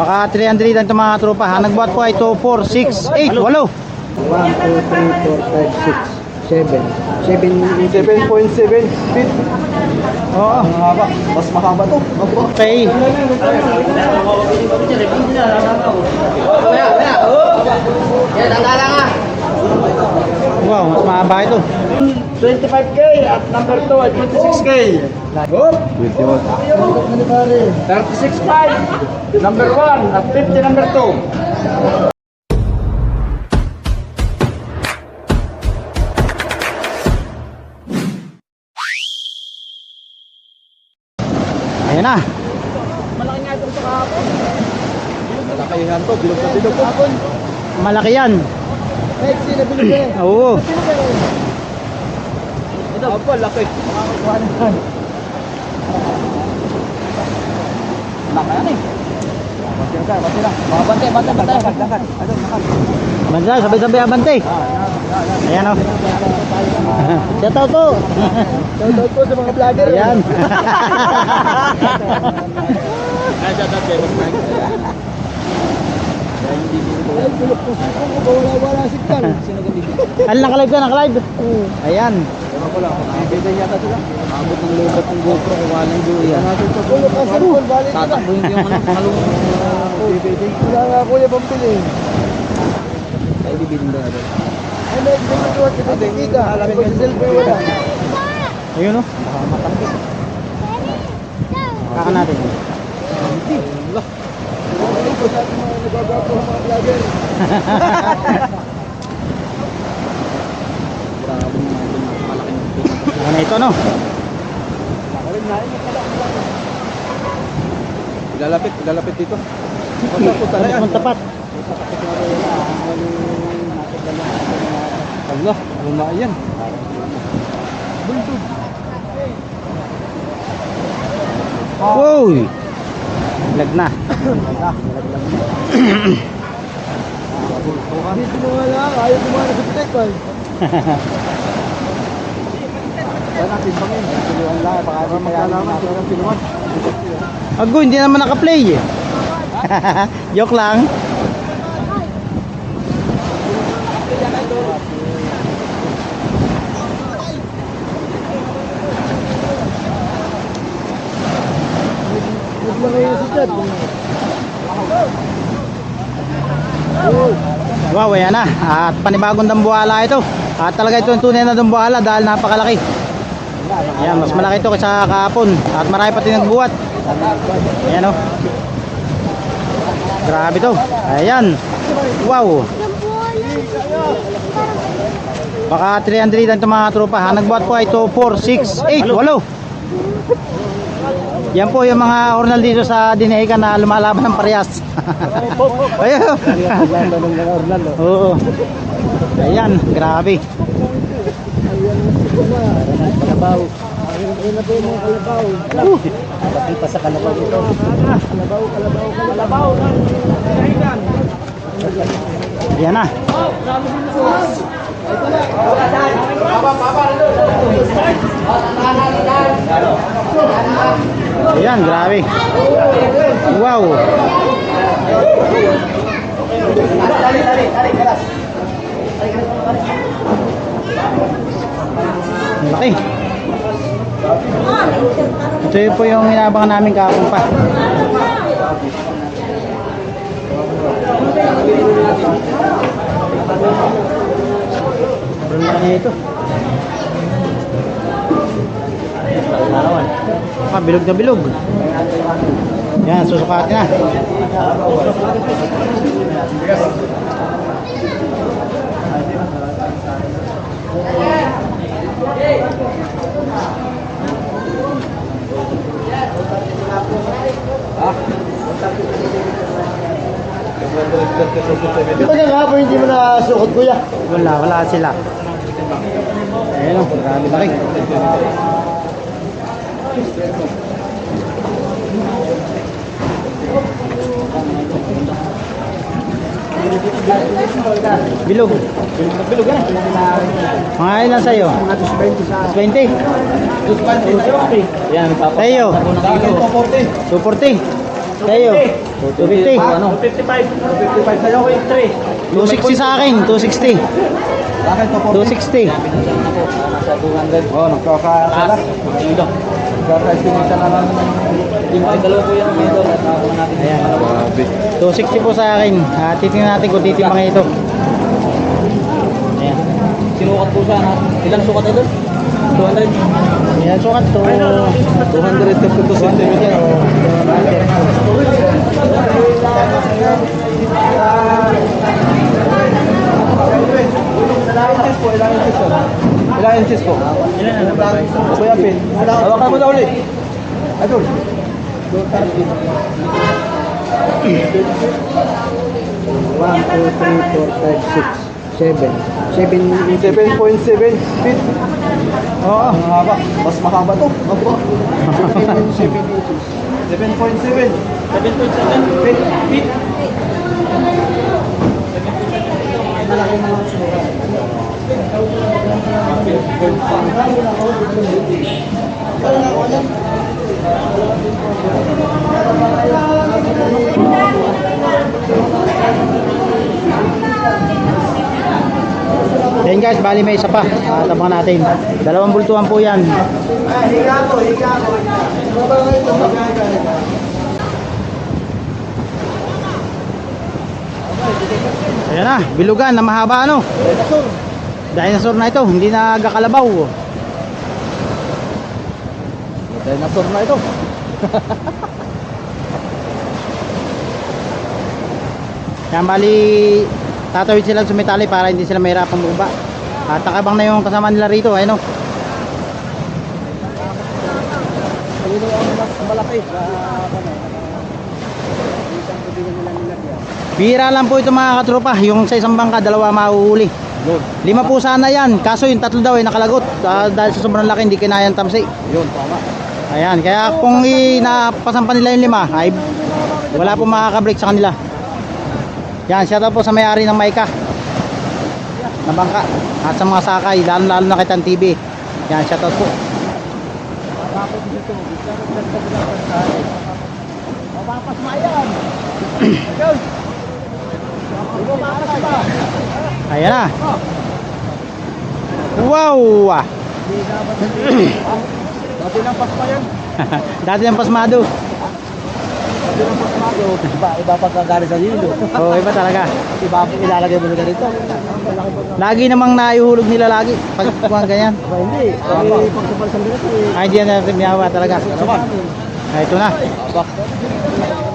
Baka 300 lang ito mga tropa. Ha? Nagbuhat po ay 2, 4, 6, 8, 8. 1, 2, 3, 4, 5, 6, 7. 7, 7.7 feet. Oo. Ang haba. Mas mahaba to. Okay. Wow, mas mahaba ito. 25k at number 2 ay 26k. Hop. 36.5 number 1 at 50 number 2. Ayan na. Malakayan to. Bilog na bilog. Malaki yan. Next, na binigay. Oo. Ito. Apa, laki. Laki yan eh. Bantay ka, bantay na. Mga bantay, bantay, bantay. Lakad, lakad. Ano, lakad. Banda, sabay-sabay abante. Ayan o. Shout out po. Shoutout po sa mga vlogger. Ayan. Ay, shout out kayo. Ay, tulog po sa kung wala-wala si Carl. Ano nakalive ka? Nakalive? Ayan. Ewan ko lang. Bibigay yata sila. Abot ng lubot ng GoPro. Kuha ng Joey. Tulog ka sa run, balik ka na. Tatakbuhin ko yung ano, kalungan. Bibigay. Wala nga kuya pambili. Ay, bibigyan daw natin. Ay, next, next, next, next, next, kita. Kung sa cellphone wala. Ayun o. Kaka natin. Ay, po sa ating mga nagagapo mga vlogger. Grabe mga ito. Malaking ito. Ano ito no? Ilalapit, ilalapit dito. Punta, na yan. Ang tapat. Allah, lumayan. Uy! Lag na. Dito mo lang, ayaw kumana sa pitek pa. Kaya natin bangin. Tulungan lang. Baka magkalaman. Kaya tulungan. Ago, hindi naman naka-play eh. Joke lang. Naglangay yun si Chad. Wow, ayan na. At panibagong dambuhala ito. At talaga ito yung tunay na dambuhala dahil napakalaki. Ayan, mas malaki ito kaysa kahapon. At marami pati nagbuhat. Ayan o. Grabe to. Ayan. Wow. Baka 300 lang ito mga tropa. Ha? Nagbuhat po 2, 4, 6, 8, 8. Yan po yung mga ornal dito sa Dinehican na lumalaban ng parehas. Ayun. Oo. Ayan, grabe. Kalabaw. Kalabaw. Pati pa sa kalabaw ito. Kalabaw, kalabaw, kalabaw. Ayan na. Ayan, grabe. Wow. Laki. Ito po yung inabang namin kahapon pa. Sobrang laki ito. Larawan. Ah, bilog na bilog. Yan, susukatin na. Ba nga hindi mo nasukot kuya? Wala, wala sila. Ayun o, grabe laki. Bilog. Bilog ka na. Mga ilan sa'yo? Mga 20 sa 20? Yan, Sa'yo? 240. Kayo? 250. Ano? 55. 55 sa'yo. 260 sa akin, 260. Akin to 260. Nasa 200. Oh, nagkakasala. Ilo. Nagkakaestimation na lang. Dalawa po yan natin. Ayan. Grabe. 260 po sa akin. Ah, titingnan natin kung titimbang ito. Ayan. Sinukat po siya na. Ilan sukat ito? 200. Ayan, sukat to. 232 cm. Ilang inches po? Ilang inches po? Ilang inches po? Ilan na ba? Kuya Pin. Hawakan mo na ulit. Idol. One, two, three, four, five, six, seven. Seven. 7.7 feet. Oo. Ang haba. Mas mahaba to. Opo. 7 inches. 7.7. 7.7 feet. feet. Ayan guys, bali may isa pa. Ah, tabang natin. Dalawang bultuhan po yan. Higa ko, higa ko. Ayan na, bilugan na mahaba ano. Dinosaur na ito, hindi na gakalabaw. Dinosaur na ito. Yan bali, tatawid sila sumitali para hindi sila mahirapang bumaba. At nakabang na yung kasama nila rito, ayun o. Sino ang malaki? Bira lang po ito mga katropa, yung sa isang bangka, dalawa mahuhuli. Yun. Lima po sana yan, kaso yung tatlo daw ay nakalagot. Ah, dahil sa sobrang laki, hindi kinayang tamsi. Yun, tama. Ayan, kaya kung inapasan pa nila yung lima, ay wala po makakabreak sa kanila. Yan, shout out po sa may-ari ng Maika na bangka at sa mga sakay, lalo lalo na kitang TV. Yan, shout out po. Mapapas na yan. Ayan na. Wow! Dati lang pas pa yan. Dati ng pasmado. Dati lang pas pa. Iba, iba pagkagari sa hilo. Oo, iba talaga. Iba ilalagay mo na ganito. Lagi namang naiuhulog nila lagi. Pag pag ganyan. Iba hindi. Ay, pagsapal sa ganito eh. Ay, yan natin miyawa talaga. Ay, ito na.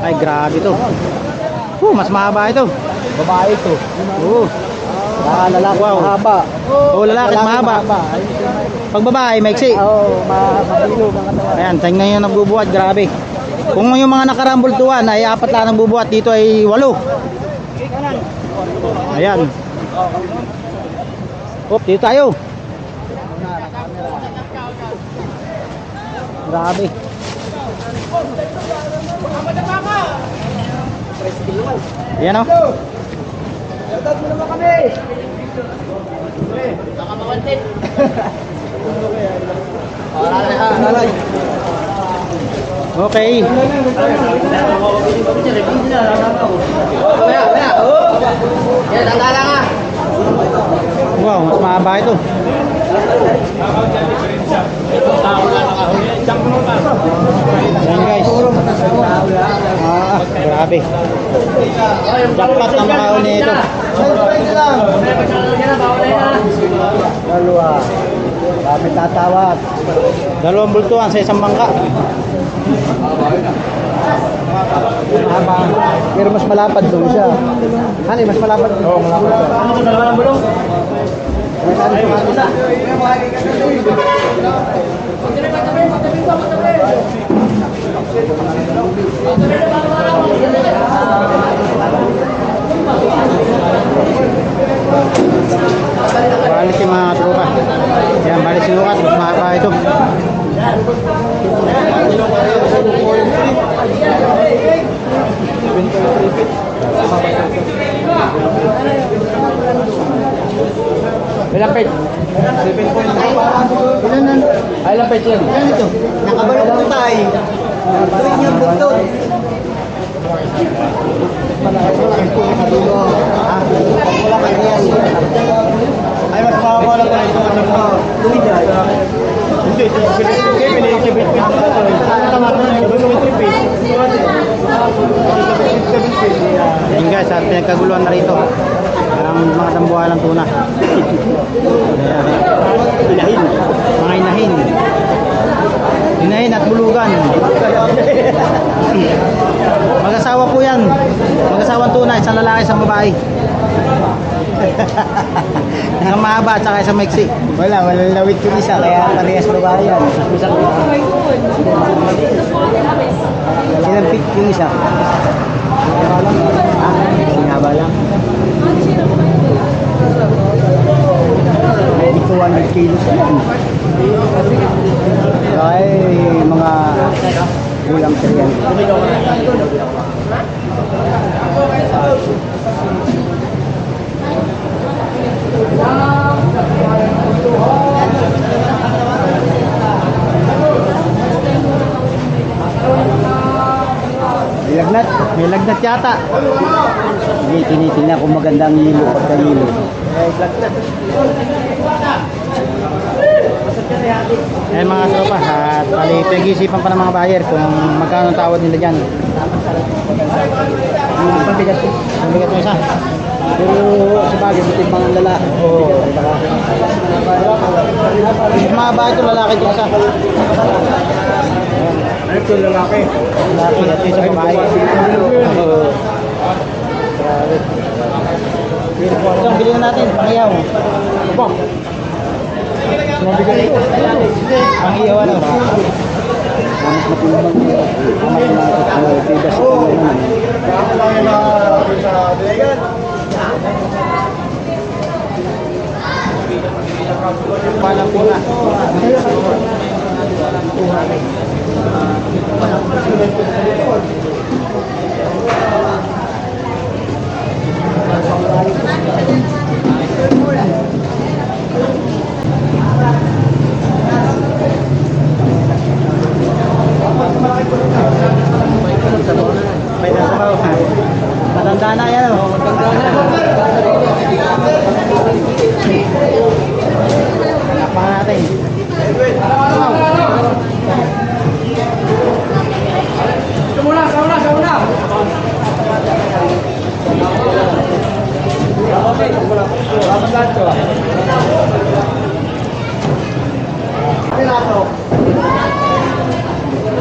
Ay, grabe to. Oh, mas mahaba ito. Babae ito. Oo. Ah, lalaki Wow. mahaba. Oo, lalaki mahaba. Pag babae, maiksi. Oo, ma mabilo. Ayan, tingnan yung nagbubuhat, grabe. Kung yung mga nakarambultuan ay apat lang ang bubuhat, dito ay walo. Ayan. Hop, dito tayo. Grabe. Ayan o. Shoutout mo naman kami. Okay. Wow, mas mahaba ito. Ayan guys. Grabe. Jackpot ang makahuli ito. Dalawa. Kami tatawag. Dalawang bultuhan sa isang bangka. Haba. Pero mas malapad doon siya. Ano mas malapad? Oo, malapad siya. Ano ba dalawang bulong? May ano sa kanila. Balik yung mga tropa. Yan, balik si Lucas. Mas mahaba ito. Ilang page? 7.5. Ilan nan? Ay, ilang page yan? Ilan ito? Nakabalot po tayo. Tuwing yung yan. Ay, mas makakala ko ito. Ano mo? Tuwid ay. Hindi, ito. Kaya pinipit ko ito. Tama na. Ito yung pinipit. Yan guys, at pinagkaguluhan na rito. Ang mga dambuhalang tuna. Ayan. Ilahin. Mga inahin. Inahin at bulugan. Mag-asawa po yan. Mag-asawang tuna, isang lalaki, isang babae. Isang mahaba at saka isang maiksi. Wala, walang lawit yung isa. Kaya parehas babae yan. Ilang feet yung isa? Ah, sinaba lang. Hindi ko 100 kilos yan. Ay, mga ulam sa yan. Lagnat. May lagnat yata. Hindi, tinitingnan kung maganda ang hilo pagka hilo. Eh mga tropa, at bali pinag-iisipan pa ng mga buyer kung magkano ang tawad nila dyan. Yung pabigat ko. Ang bigat mo isa. Pero sa bagay, buti mga lalaki. Oo. Mga bahay ito, lalaki ito isa. Ano ito lalaki? Lalaki at isa babae. Oo. Grabe. Ito, ang bilhin na natin, pangiyaw. Ba? Mabigat ito. Pangiyaw ano? Mas matimbang nito. Mas matimbang tigas ito naman. Palang puna. May nasa bawa. Matanda na yan oh. Matanda na. Napakan natin.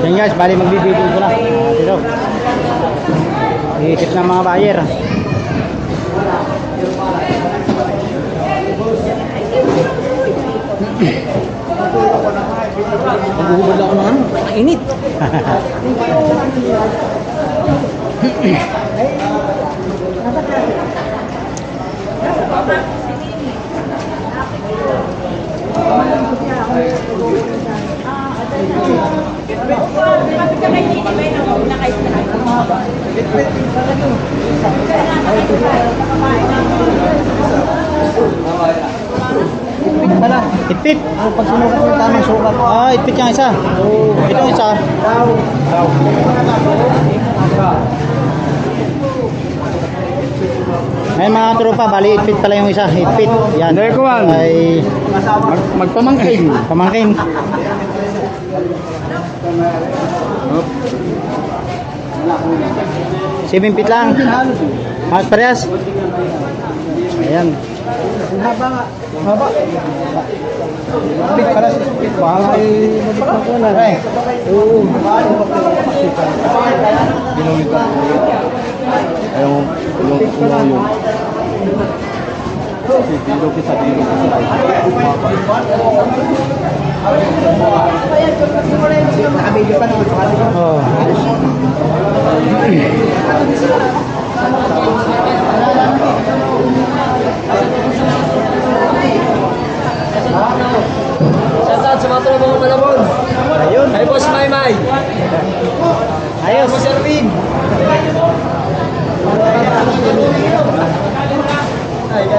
Yan guys, bali magbibigay ko na. Dito. Iisip ng mga buyer. Maghuhubad ako ng ano? Init. Pala, itpit. Ano pag sinukat yung tamang sukat? Ah, itpit yung isa. Itong isa. Ay mga tropa, bali itpit pala yung isa. Itpit. Yan. Hindi, kuwan. Ay Mag, magpamangkin. pamangkin. Seven feet lang. Mas parehas. Ayan. Haba nga. Haba. Speed para sa speed. Baka ay mabit ko na. Oo. Ginawin ka. Ayaw mo. Yung yung yung. Dilo kita, dilo kita. Oh. Shoutout sa mga tulong malabon. Ayun. Kay Boss Maymay. Ayos. Boss Erwin. Lagi Ayan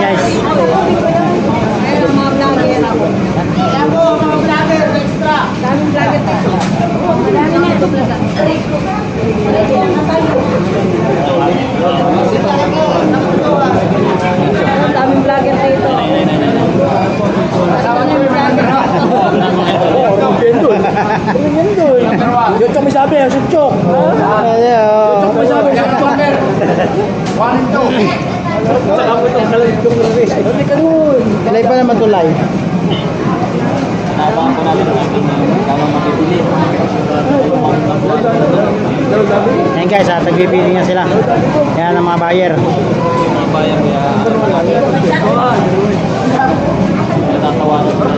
guys. Daming vlogger extra. Daming vlogger extra. Yung kami sabi, suksok. Ayo. Kami sabi, suksok. One and two. Saka po itong kalit kong race. Hindi ka nun. Live pa naman to live. Naabangan po namin ang ating tamang makibili. Ayan guys, ha, nagbibili nga sila. Yan ang mga buyer. Mga bayan kaya natatawanan ko na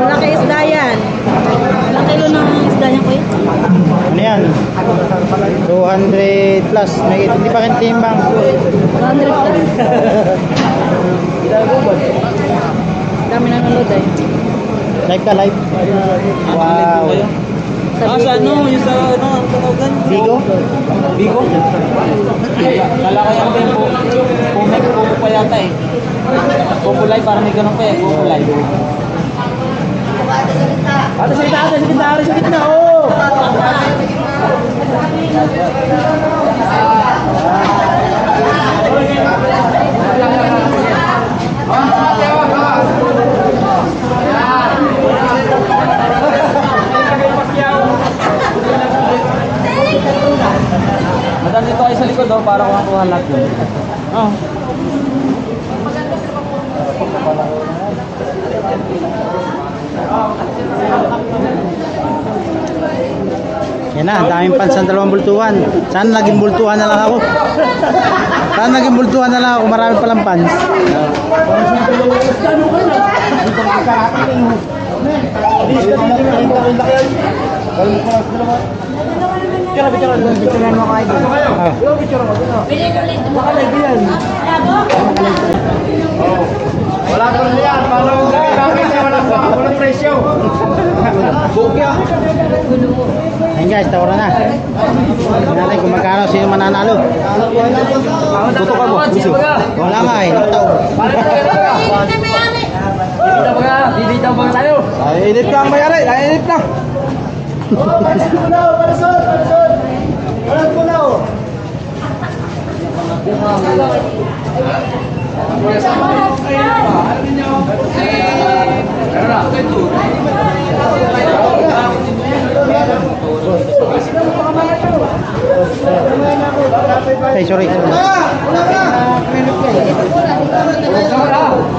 Malaki isda yan. Ilang kilo ng isda niya ko Ano yan? 200 plus. May, hindi pa kinitimbang. 100 plus. Dami na nanood eh. Live ka, live. Wow. Ah, sa ano? Yung sa ano? Ang tawagan? Bigo? Bigo? Kala ko yung tempo. Pumek po pa yata eh. Pupulay, parang may ganun pa eh. Pupulay. Ate sa gitna, ate sa gitna, ate sa gitna. Oh. Madam dito kayo sa likod oh, para ko makuha lahat yun. Oh. Yan na, daming pans ng dalawang bultuhan. Sana naging bultuhan na lang ako. Sana naging bultuhan na lang ako, marami palang pans. Ah. Wala ko na yan. Paano kami sa walang walang presyo? Bukya. Ayun guys, tawara na. Tingnan natin kung magkano sino mananalo. Tutok ka mo, gusto. Wala nga eh, nakataw. Bibitaw ba nga? Bibitaw ba nga tayo? Ay, init ka ang mayari. Ay, init na. Ay, sorry.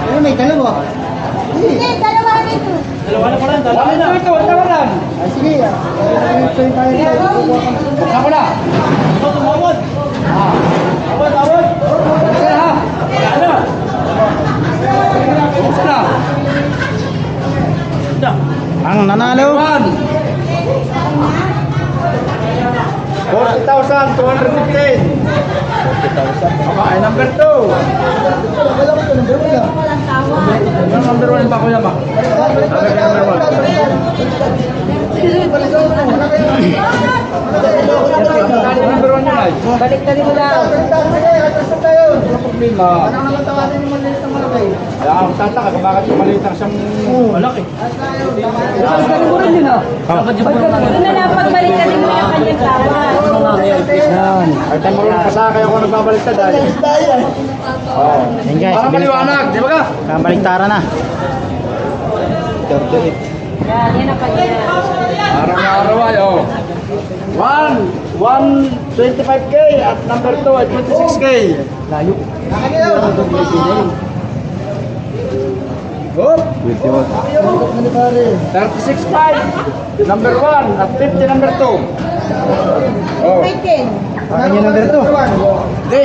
Ano may dalawa? Dami na ito. Wala ka lang. Ay, sige. Ito yung tayo. Buksan ko na. Ito, tumawad. Tawad, tawad. Buksan na, ha. Ano? Buksan na. Ang nanalo. One. 40,215. 40,000. Okay, number 2. Yung number 1 ba kuya ba? Okay, number 1. Number 1 yun ay. Balik tali mo lang. problema. Kaya ako tataka kung bakit yung maliit ang siyang malaki. Doon na lang pagbalik tali mo yung kanyang tama. Yan. Ay, tayo marunong pasakay ako nagbabalik sa dahil. Oh. Yan guys. Para maliwanag, di ba ka? Kambaliktaran na. Yan, yan ang kanya. Araw-araw ay, oh. One, one 25K at number 2 ay 26K. Layo. Good. 36.5 number 1 at 50 number 2. Oh. Akin yung number 2. Hindi.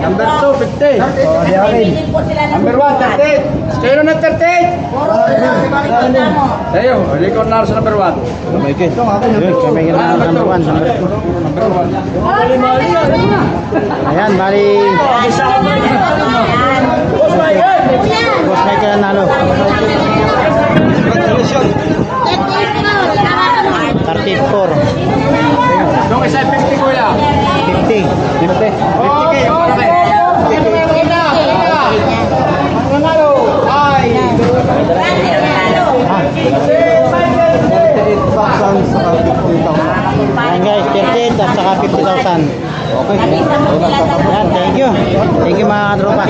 Number 2, 50. Oh, di akin. Number 1, 38. Kayo na 38. Puro mo. Na sa number 1. Kamay ka. Yun, na number 1. Number 2. Number 1. Ayan, bali. Boss Michael ang nalo. 34. Yung isa 50 kuya. 50. 50. saka 50,000. Okay. Yan, thank you. Thank you mga katropa.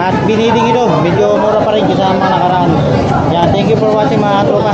At biniding ito, medyo mura pa rin kasama mga nakaraan. Yan, thank you for watching mga katropa.